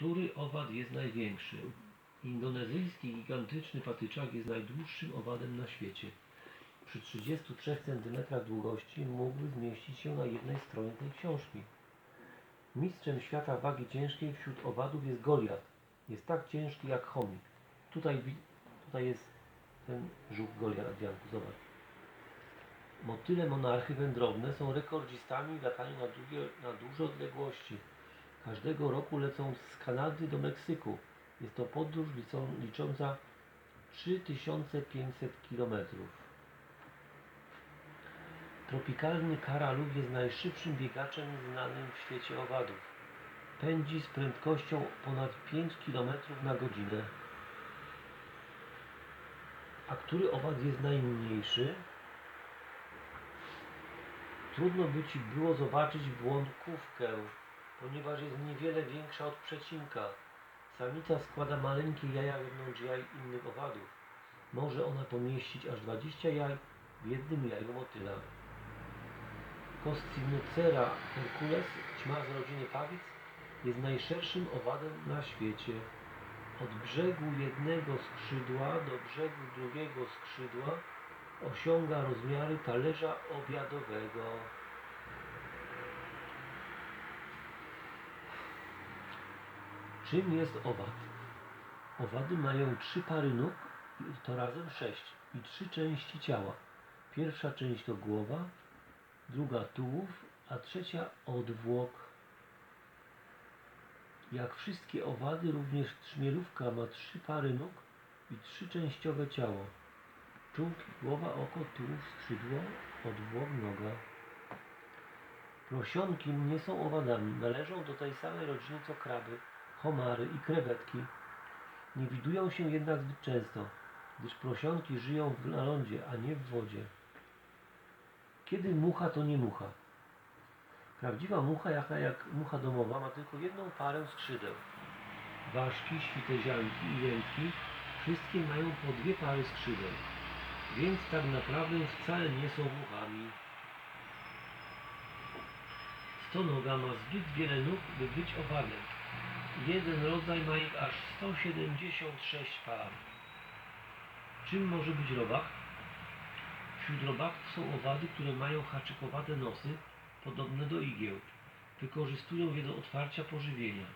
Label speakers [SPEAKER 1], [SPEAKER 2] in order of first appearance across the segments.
[SPEAKER 1] Który owad jest największy? Indonezyjski gigantyczny patyczak jest najdłuższym owadem na świecie. Przy 33 cm długości mógłby zmieścić się na jednej stronie tej książki. Mistrzem świata wagi ciężkiej wśród owadów jest Goliat. Jest tak ciężki jak chomik. Tutaj, tutaj jest ten żółk Goliat, Adrianku, zobacz. Motyle monarchy wędrowne są rekordzistami w lataniu na, długie, na duże odległości. Każdego roku lecą z Kanady do Meksyku. Jest to podróż liczą, licząca 3500 km. Tropikalny karaluch jest najszybszym biegaczem znanym w świecie owadów. Pędzi z prędkością ponad 5 km na godzinę. A który owad jest najmniejszy? Trudno by ci było zobaczyć błąkówkę, ponieważ jest niewiele większa od przecinka. Samica składa maleńkie jaja wewnątrz jaj innych owadów. Może ona pomieścić aż 20 jaj w jednym jaju motyla. Koscynocera hercules, ćma z rodziny pawic, jest najszerszym owadem na świecie. Od brzegu jednego skrzydła do brzegu drugiego skrzydła osiąga rozmiary talerza obiadowego. Czym jest owad? Owady mają trzy pary nóg, to razem sześć, i trzy części ciała. Pierwsza część to głowa, druga tułów, a trzecia odwłok. Jak wszystkie owady, również trzmielówka ma trzy pary nóg i trzyczęściowe ciało. Czółki, głowa, oko, tułów, skrzydło, odwłok, noga. Prosionki nie są owadami, należą do tej samej rodziny co kraby, homary i krewetki. Nie widują się jednak zbyt często, gdyż prosionki żyją w- lądzie, a nie w wodzie. Kiedy mucha to nie mucha. Prawdziwa mucha, jaka jak mucha domowa, ma tylko jedną parę skrzydeł. Ważki, świtezianki i jęki wszystkie mają po dwie pary skrzydeł, więc tak naprawdę wcale nie są muchami. Stonoga ma zbyt wiele nóg, by być owadem. Jeden rodzaj ma ich aż 176 par. Czym może być robak? Wśród robaków są owady, które mają haczykowate nosy, podobne do igieł. Wykorzystują je do otwarcia pożywienia.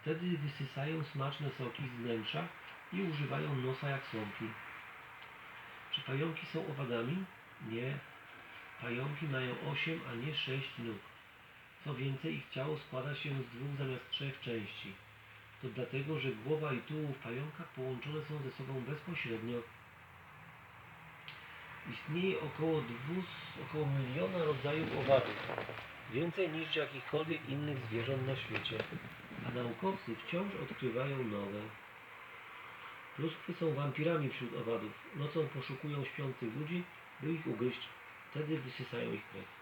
[SPEAKER 1] Wtedy wysysają smaczne soki z wnętrza i używają nosa jak słomki. Czy pająki są owadami? Nie. Pająki mają 8, a nie 6 nóg. Co więcej, ich ciało składa się z dwóch zamiast trzech części. To dlatego, że głowa i tułów pająka połączone są ze sobą bezpośrednio. Istnieje około, 200, około miliona rodzajów owadów. Więcej niż jakichkolwiek innych zwierząt na świecie. A naukowcy wciąż odkrywają nowe. Pluskwy są wampirami wśród owadów. Nocą poszukują śpiących ludzi, by ich ugryźć. Wtedy wysysają ich krew.